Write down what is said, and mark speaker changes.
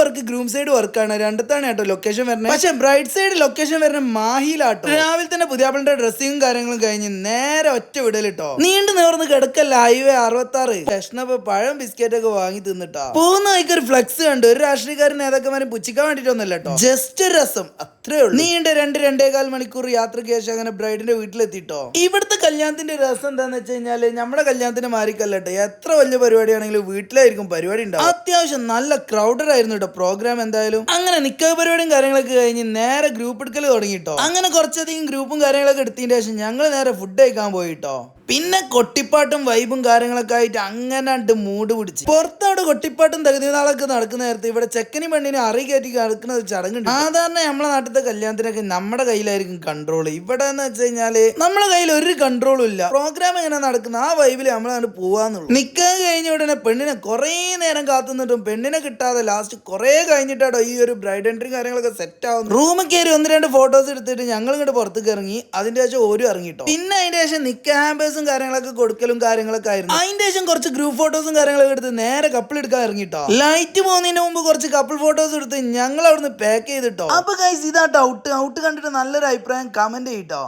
Speaker 1: Work groom side വർക്കാണ് രണ്ടത്താണ് കേട്ടോ location വരുന്നത്. പക്ഷെ ബ്രൈറ്റ് സൈഡ് ലൊക്കേഷൻ വരുന്ന മാഹിയിലാട്ടോ രാവിലെ തന്നെ പുതിയാപ്പിളിന്റെ ഡ്രസ്സിങ്ങും കാര്യങ്ങളും കഴിഞ്ഞ് നേരെ ഒറ്റ വിടലിട്ടോ. നീണ്ടു നേർന്ന് കിടക്കല്ല ഹൈവേ അറുപത്തി ആറ് സ്റ്റേഷനപ്പ് പഴം ബിസ്ക്കറ്റ് ഒക്കെ വാങ്ങി തിന്നിട്ടാ. പോകുന്ന ഒരു ഫ്ലക്സ് കണ്ടു. ഒരു രാഷ്ട്രീയക്കാരൻ നേതാക്കന്മാരും പുച്ഛിക്കാൻ വേണ്ടിട്ടൊന്നുമല്ല കേട്ടോ. ജസ്റ്റ് രസം. അത്രേ ഉള്ളൂ. നീണ്ട രണ്ട് രണ്ടേകാൽ മണിക്കൂർ യാത്രയ്ക്ക് ശേഷം അങ്ങനെ ബ്രൈഡിന്റെ വീട്ടിലെത്തിട്ടോ? ഇവിടുത്തെ കല്യാണത്തിന്റെ രസം എന്താന്ന് വെച്ച് കഴിഞ്ഞാൽ നമ്മുടെ കല്യാണത്തിന് മാറിക്കല്ലട്ടെ. എത്ര വലിയ പരിപാടിയാണെങ്കിലും വീട്ടിലായിരിക്കും പരിപാടി ഉണ്ടാവും അത്യാവശ്യം നല്ല ക്രൗഡഡ് ആയിരുന്നു കേട്ടോ പ്രോഗ്രാം എന്തായാലും. അങ്ങനെ നിക്കാ പരിപാടിയും കാര്യങ്ങളൊക്കെ കഴിഞ്ഞ് നേരെ ഗ്രൂപ്പ് എടുക്കൽ തുടങ്ങിട്ടോ. അങ്ങനെ കുറച്ചധികം ഗ്രൂപ്പും കാര്യങ്ങളൊക്കെ എടുത്തതിന് ശേഷം ഞങ്ങൾ നേരെ ഫുഡ് കഴിക്കാൻ പോയിട്ടോ. പിന്നെ കൊട്ടിപ്പാട്ടും വൈബും കാര്യങ്ങളൊക്കെ ആയിട്ട് അങ്ങനെ ഉണ്ട് മൂഡ് പിടിച്ച്. പുറത്തവിടെ കൊട്ടിപ്പാട്ടും തകുതി നാളൊക്കെ നടക്കുന്ന നേരത്തെ ഇവിടെ ചെക്കനി പെണ്ണിനെ അറി കയറ്റി നടക്കുന്ന ഒരു ചടങ്ങുണ്ട് സാധാരണ നമ്മളെ നാട്ടിലത്തെ കല്യാണത്തിനൊക്കെ നമ്മുടെ കയ്യിലായിരിക്കും കൺട്രോൾ ഇവിടെ എന്ന് വെച്ച് കഴിഞ്ഞാൽ നമ്മളെ കയ്യിൽ ഒരു കൺട്രോളും ഇല്ല. പ്രോഗ്രാം എങ്ങനെ നടക്കുന്ന ആ വൈബിൽ നമ്മളാണ് പോവാന്നുള്ളൂ. നിക്കാൻ കഴിഞ്ഞ ഉടനെ പെണ്ണിനെ കുറേ നേരം കാത്തുനിന്നിട്ടും പെണ്ണിനെ കിട്ടാതെ ലാസ്റ്റ് കുറേ കഴിഞ്ഞിട്ടാട്ടോ ഈ ഒരു ബ്രൈഡ് എൻട്രി കാര്യങ്ങളൊക്കെ സെറ്റ് ആവും റൂമിൽ കയറി ഒന്ന് രണ്ട് ഫോട്ടോസ് എടുത്തിട്ട് ഞങ്ങൾ ഇങ്ങോട്ട് പുറത്തേക്ക് ഇറങ്ങി അതിന്റെ ശേഷം ഓരും ഇറങ്ങിട്ടോ. പിന്നെ അതിന്റെ ശേഷം നിക്ക ഹാമ്പേഴ്സും കാര്യങ്ങളൊക്കെ കൊടുക്കലും കാര്യങ്ങളൊക്കെ ആയിരുന്നു. അതിന്റെ ശേഷം കുറച്ച് ഗ്രൂപ്പ് ഫോട്ടോസും കാര്യങ്ങളൊക്കെ എടുത്ത് നേരെ കപ്പിൾ എടുക്കാൻ ഇറങ്ങിട്ടോ. ലൈറ്റ് പോകുന്നതിന് മുമ്പ് കുറച്ച് കപ്പിൾ ഫോട്ടോസ് എടുത്ത് ഞങ്ങൾ അവിടുന്ന് പാക്ക് ചെയ്തിട്ടോ. അപ്പൊ ഗൈസ് ഇതാ ഔട്ട് ഔട്ട് കണ്ടിട്ട് നല്ലൊരു അഭിപ്രായം കമന്റ് ചെയ്തിട്ടോ